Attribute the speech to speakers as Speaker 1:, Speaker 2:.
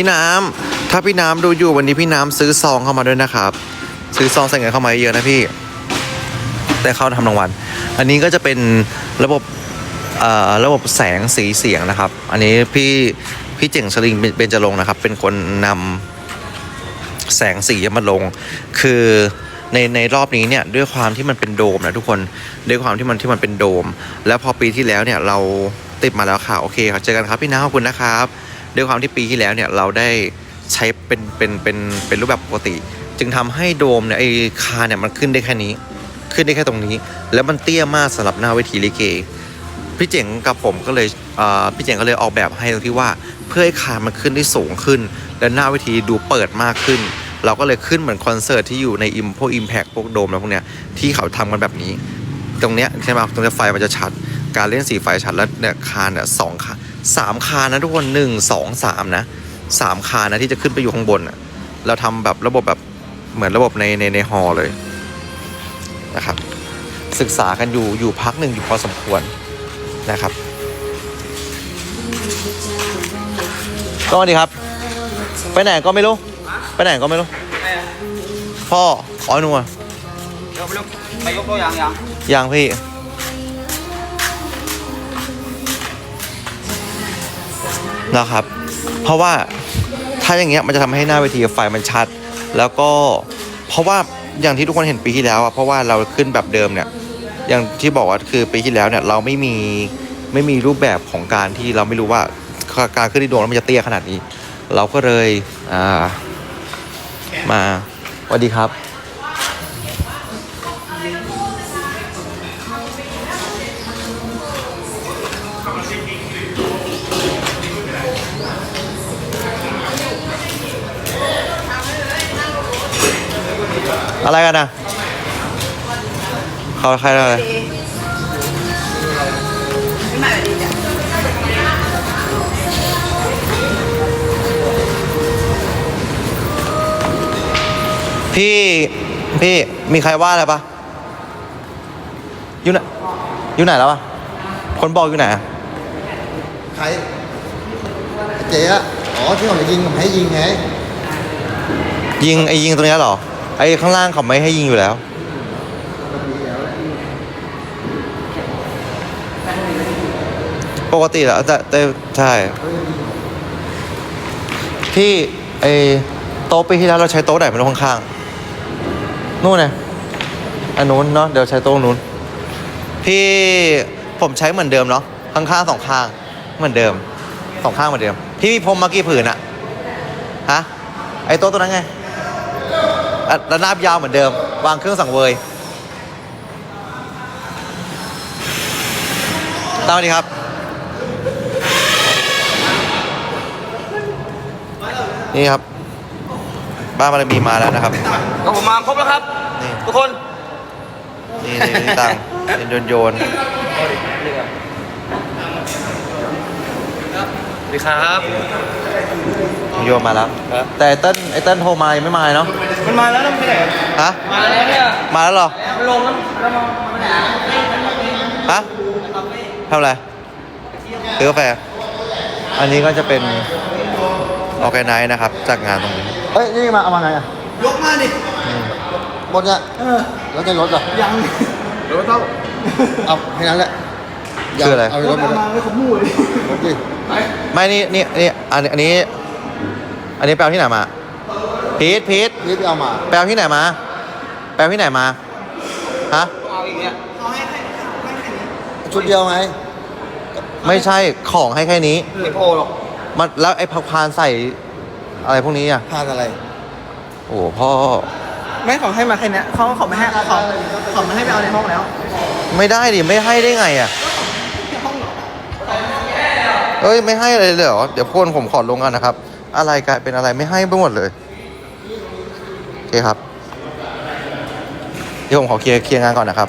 Speaker 1: พี่น้ำถ้าพี่น้ำดูอยู่วันนี้พี่น้ำซื้อซองเข้ามาด้วยนะครับ ซื้อซองใส่เงินเข้ามาเยอะนะพี่แต่เข้าทำรางวัลอันนี้ก็จะเป็นระบบเอ่อระบบแสงสีเสียงนะครับ อันนี้พี่พี่เจ๋งสลิงเบญจรงนะครับ เป็นคนนำแสงสีมาลง คือในในรอบนี้เนี่ยด้วยความที่มันเป็นโดมนะทุกคนด้วยความที่มันที่มันเป็นโดม แล้วพอปีที่แล้วเนี่ยเราติดมาแล้วค่ะ โอเคครับเจอกันครับพี่น้าขอบคุณนะครับ ด้วยความที่ปีที่แล้วเนี่ยเราได้ใช้เป็นเป็นเป็นเป็นรูปแบบปกติ จึงทำให้โดมเนี่ยไอ้คาเนี่ยมันขึ้นได้แค่นี้ ขึ้นได้แค่ตรงนี้ แล้วมันเตี้ยมากสำหรับหน้าเวทีลิเกพี่เจ๋งกับผมก็เลยพี่เจ๋งก็เลยออกแบบให้ตรงที่ว่าเพื่อให้คามันขึ้นได้สูงขึ้น และหน้าเวทีดูเปิดมากขึ้น เราก็เลยขึ้นเหมือนคอนเสิร์ตที่อยู่ในอิมพวกอิมแพกพวกโดมแล้วพวกเนี้ยที่เขาทำกันแบบนี้ ตรงเนี้ยใช่ไหมตรงเนี้ยไฟมันจะชัดการเล่นสีไฟชัดแล้วเนี่ยคานเนี่ยสองคาน สามคานนะทุกคนหนึ่งสองสามนะสามคานนะที่จะขึ้นไปอยู่ข้างบนอะเราทำแบบระบบแบบเหมือนระบบในในในฮอลเลยนะครับ ศึกษากันอยู่อยู่พักหนึ่งอยู่พอสมควรนะครับก็สวัสดีครับ ไปไหนก็ไม่รู้ ไปไหนก็ไม่รู้ พ่อขอหนัว
Speaker 2: เดี๋ยวไปยกไปยกตัวอย่างยัง
Speaker 1: ยังพี่ นะครับ เพราะว่าถ้าอย่างเงี้ยมันจะทำให้หน้าเวทีไฟมันชัด แล้วก็เพราะว่าอย่างที่ทุกคนเห็นปีที่แล้วอะเพราะว่าเราขึ้นแบบเดิมเนี่ยอย่างที่บอกว่าคือปีที่แล้วเนี่ยเราไม่มีไม่มีรูปแบบของการที่เราไม่รู้ว่าการขึ้นที่ดวงแล้วมันจะเตี้ยขนาดนี้ เราก็เลยอ่ามาสวัสดีครับ อะไรกันนะเขาใครอะไรพี่พี่มีใครว่าอะไรปะอยู่ไหนอยู่ไหนแล้วอะคนบอกอยู่ไหนอะ
Speaker 3: ใครเจ๊อะอ๋อที่ผมจะยิงผมให้ยิงไง
Speaker 1: ยิงไอ้ยิงตรงเนี้ยเหรอ ไอ้ข้างล่างเขาไม่ให้ยิงอยู่แล้วปกติแล้วแต่แต่ใช่พี่ไอโต๊ะปีที่แล้วเราใช้โต๊ะไหนไม่รู้ข้างๆนู่นไงอันนู้นเนาะเดี๋ยวใช้โต๊ะนู้น พี่ผมใช้เหมือนเดิมเนาะข้างๆสองข้างเหมือนเดิมสองข้างเหมือนเดิม พี่มีพรมมากี่ผืนอะฮะไอโต๊ะตัวนั้นไง ระนาบยาวเหมือนเดิม วางเครื่องสังเวยตามมาดีครับ นี่ครับ บ้านบารมีมาแล้วนะครับ
Speaker 2: ก็ผมมาครบแล้วครับ
Speaker 1: นี่
Speaker 2: ทุกคน
Speaker 1: นี่นี่นี่ตังเป็นโยนโยน
Speaker 2: สวัสดีครับ
Speaker 1: โยนมาแล้วแต่ไอ้เต้นไอ้เต้นโทรมายังไม่มาเลยเนาะ
Speaker 2: มันมาแล้วนะพี่ไหน
Speaker 1: ฮะ
Speaker 2: มาแล้วเนี่ย
Speaker 1: มาแล้วเหรอ
Speaker 2: มันลงแล้วแล้วมันมาไหน
Speaker 1: ฮะทำอะไรซื้อกาแฟ อันนี้ก็จะเป็นออแกไนนะครับ จากงานตรงนี้
Speaker 3: เฮ้ย นี่มาเอามาไงอะ
Speaker 2: ยกมาดิ
Speaker 3: บนอะแล้วจะรถอะ
Speaker 2: ยังเดี๋ยวเท่า
Speaker 3: เอาแค่นั้นแหละ
Speaker 1: คืออะไร
Speaker 3: เอารถมา
Speaker 2: มาไม่ขมูเลย
Speaker 3: รถดิ
Speaker 1: ไม่นี่นี่นี่อันนี้อันนี้ อันนี้แปลที่ไหนมา พีทพีท
Speaker 3: นี่ไปเอามา
Speaker 1: แปลที่ไหนมา แปลที่ไหนมา ฮะ
Speaker 2: เอาอีกเนี่ย
Speaker 3: ชุดเดียวไง
Speaker 1: ไม่ใช่ของให้แค่นี้
Speaker 2: ไม่พอหรอก
Speaker 1: มันแล้วไอ้พักพานใส่อะไรพวกนี้อะ
Speaker 3: พานอะไร
Speaker 1: โอ้โหพ่อ
Speaker 4: ไม่ขอให้มาแค่เนี้ยเขาเขาไม่ให้เขาเขาไม่ให้ไปเอาในห้องแล้ว
Speaker 1: ไม่ได้ดิ ไม่ให้ได้ไงอะเอ้ย ไม่ให้อะไรเลยเหรอ เดี๋ยวพวนผมขอลงกันนะครับ อะไรกลายเป็นอะไรไม่ให้ไปหมดเลย โอเคครับ เดี๋ยวผมขอเคลียร์เคลียร์งานก่อนนะครับ